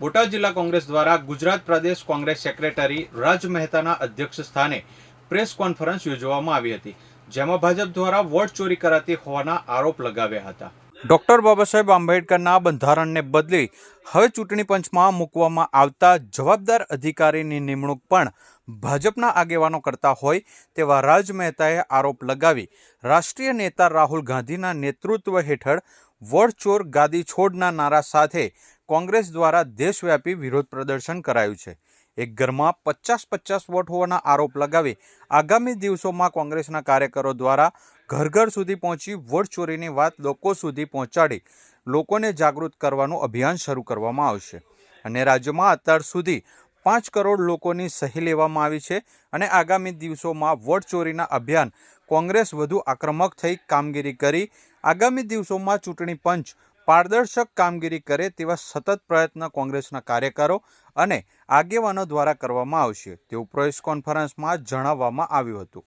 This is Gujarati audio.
બોટાદ જિલ્લા કોંગ્રેસ દ્વારા ગુજરાત પ્રદેશ કોંગ્રેસ સેક્રેટરી રાજ મહેતાના અધ્યક્ષ સ્થાને પ્રેસ કોન્ફરન્સ યોજવામાં આવી હતી, જેમાં ભાજપ દ્વારા વોટ ચોરી કરાતી હોવાના આરોપ લગાવ્યા હતા. ડોક્ટર બાબા સાહેબ આંબેડકરના બંધારણને બદલી હવે ચૂંટણી પંચમાં મૂકવામાં આવતા જવાબદાર અધિકારીની નિમણૂક પણ ભાજપના આગેવાનો કરતા હોય તેવા રાજ મહેતાએ આરોપ લગાવી રાષ્ટ્રીય નેતા રાહુલ ગાંધીના નેતૃત્વ હેઠળ વોટ ગાદી છોડના નારા સાથે કોંગ્રેસ દ્વારા દેશવ્યાપી વિરોધ પ્રદર્શન કરાયું છે. એક ઘરમાં પચાસ પચાસ વોટ હોવાના આરોપ લગાવી આગામી દિવસોમાં કોંગ્રેસના કાર્યકરો દ્વારા ઘર ઘર સુધી પહોંચી વોટ ચોરીની વાત લોકો સુધી પહોંચાડી લોકોને જાગૃત કરવાનું અભિયાન શરૂ કરવામાં આવશે. અને રાજ્યમાં અત્યાર સુધી પાંચ કરોડ લોકોની સહી લેવામાં આવી છે અને આગામી દિવસોમાં વોટ ચોરીના અભિયાન કોંગ્રેસ વધુ આક્રમક થઈ કામગીરી કરી. આગામી દિવસોમાં ચૂંટણી પંચ પારદર્શક કામગીરી કરે તેવા સતત પ્રયત્ન કોંગ્રેસના કાર્યકરો અને આગેવાનો દ્વારા કરવામાં આવશે તેવું પ્રેસ કોન્ફરન્સમાં જણાવવામાં આવ્યું હતું.